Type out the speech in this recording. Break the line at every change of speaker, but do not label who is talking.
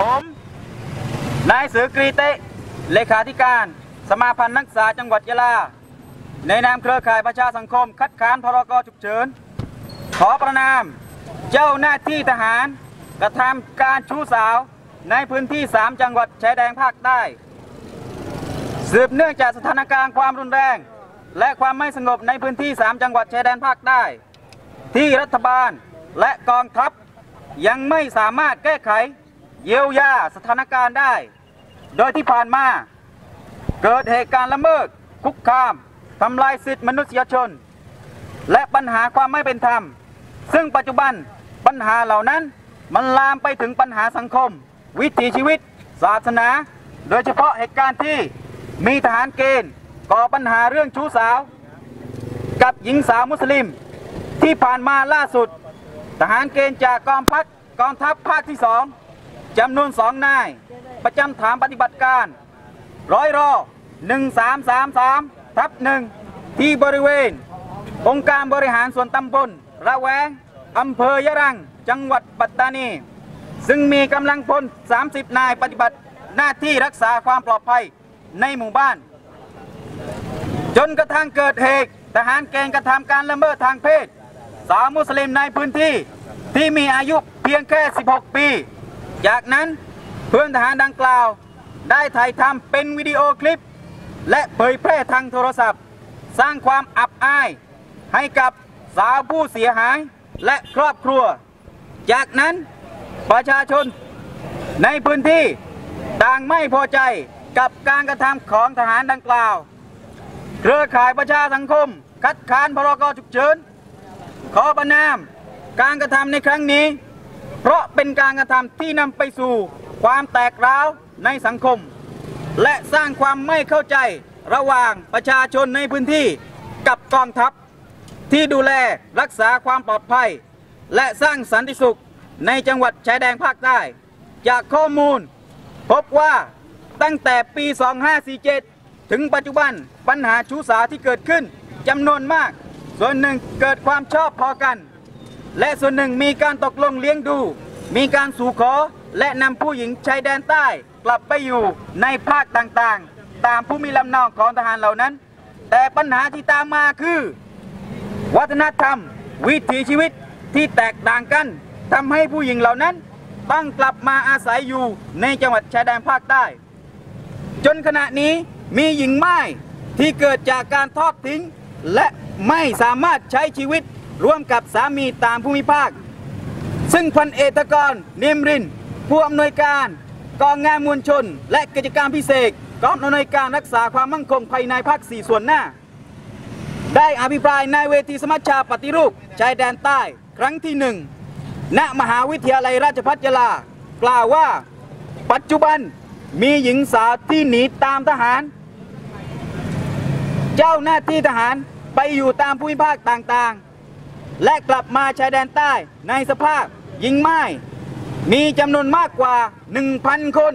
ผม นายสือกรีเตะเลขาธิการ สมาพันธ์นักศึกษาจังหวัดยะลา ในนามเครือข่ายประชาสังคม คัดค้านพรกฉุกเฉิน ขอประนาม เจ้าหน้าที่ทหาร กระทำการชู้สาวในพื้นที่ 3 จังหวัดชายแดนภาคใต้ สืบเนื่องจากสถานการณ์ความรุนแรง และความไม่สงบในพื้นที่ 3 จังหวัดชายแดนภาคใต้ ที่รัฐบาลและกองทัพยังไม่สามารถแก้ไข เยียวยาสถานการณ์ได้ โดยที่ผ่านมา เกิดเหตุการณ์ละเมิด คุกคามทำลายสิทธิมนุษยชน และปัญหาความไม่เป็นธรรม ซึ่งปัจจุบันปัญหาเหล่านั้นมันลามไปถึงปัญหาสังคม วิถีชีวิต ศาสนา โดยเฉพาะเหตุการณ์ที่มีทหารเกณฑ์ก่อปัญหาเรื่องชู้สาว กับหญิงสาวมุสลิม ที่ผ่านมาล่าสุด ทหารเกณฑ์จากกองพัดกองทัพภาคที่สอง จำนวนสองนาย ประจำฐานปฏิบัติการ ร้อยรอ 1333 ทับหนึ่งที่บริเวณ องค์การบริหารส่วนตำบลระแวงอำเภอยะรัง จังหวัดปัตตานี ซึ่งมีกำลังพล 30 นายปฏิบัติหน้าที่รักษาความปลอดภัยในหมู่บ้าน จนกระทั่งเกิดเหตุทหารเกณฑ์กระทำการละเมิดทางเพศ สาวมุสลิมในพื้นที่ที่มีอายุเพียงแค่ 16 ปี จากนั้นเพื่อนทหารดังกล่าว ได้ถ่ายทำเป็นวิดีโอคลิป และเผยแพร่ทางโทรศัพท์ สร้างความอับอาย ให้กับสาวผู้เสียหายและครอบครัว จากนั้นประชาชนในพื้นที่ต่างไม่พอใจกับการกระทำของทหารดังกล่าว เครือข่ายประชาสังคม คัดค้านพรกฉุกเฉินขอประนามการกระทำในครั้งนี้ เพราะเป็นการกระทำที่นำไปสู่ความแตกร้าวในสังคม และสร้างความไม่เข้าใจระหว่างประชาชนในพื้นที่กับกองทัพ ที่ดูแลรักษาความปลอดภัย และสร้างสันติสุขในจังหวัดชายแดนภาคใต้ จากข้อมูล พบว่าตั้งแต่ปี 2547 ถึงปัจจุบันปัญหาชู้สาวที่เกิดขึ้นจำนวนมาก ส่วนหนึ่งเกิดความชอบพอกัน และส่วนหนึ่งมีการตกลงเลี้ยงดู มีการสู่ขอและนำผู้หญิงชายแดนใต้กลับไปอยู่ในภาคต่างๆ ตามผู้มีลำเนาของทหารเหล่านั้น แต่ปัญหาที่ตามมาคือ วัฒนธรรม วิถีชีวิตที่แตกต่างกันทำให้ผู้หญิงเหล่านั้นต้องกลับมาอาศัยอยู่ในจังหวัดชายแดนภาคใต้ จนขณะนี้มีหญิงไม้ที่เกิดจากการทอดทิ้ง และไม่สามารถใช้ชีวิต ร่วมกับสามีตามภูมิภาค ซึ่งพันเอกกรนียมริน ผู้อำนวยการกองงานมวลชน และกิจการพิเศษกองอำนวยการรักษาความมั่นคงภายในภาคสี่ส่วนหน้า ได้อภิปรายในเวทีสมัชชาปฏิรูปชายแดนใต้ครั้งที่หนึ่งณมหาวิทยาลัยราชภัฏยาลากล่าวว่า ปัจจุบันมีหญิงสาวที่หนีตามทหาร เจ้าหน้าที่ทหารไปอยู่ตามภูมิภาคต่างๆ และกลับมาชายแดนใต้ในสภาพยิงไม้มีจำนวนมากกว่า 1,000 คน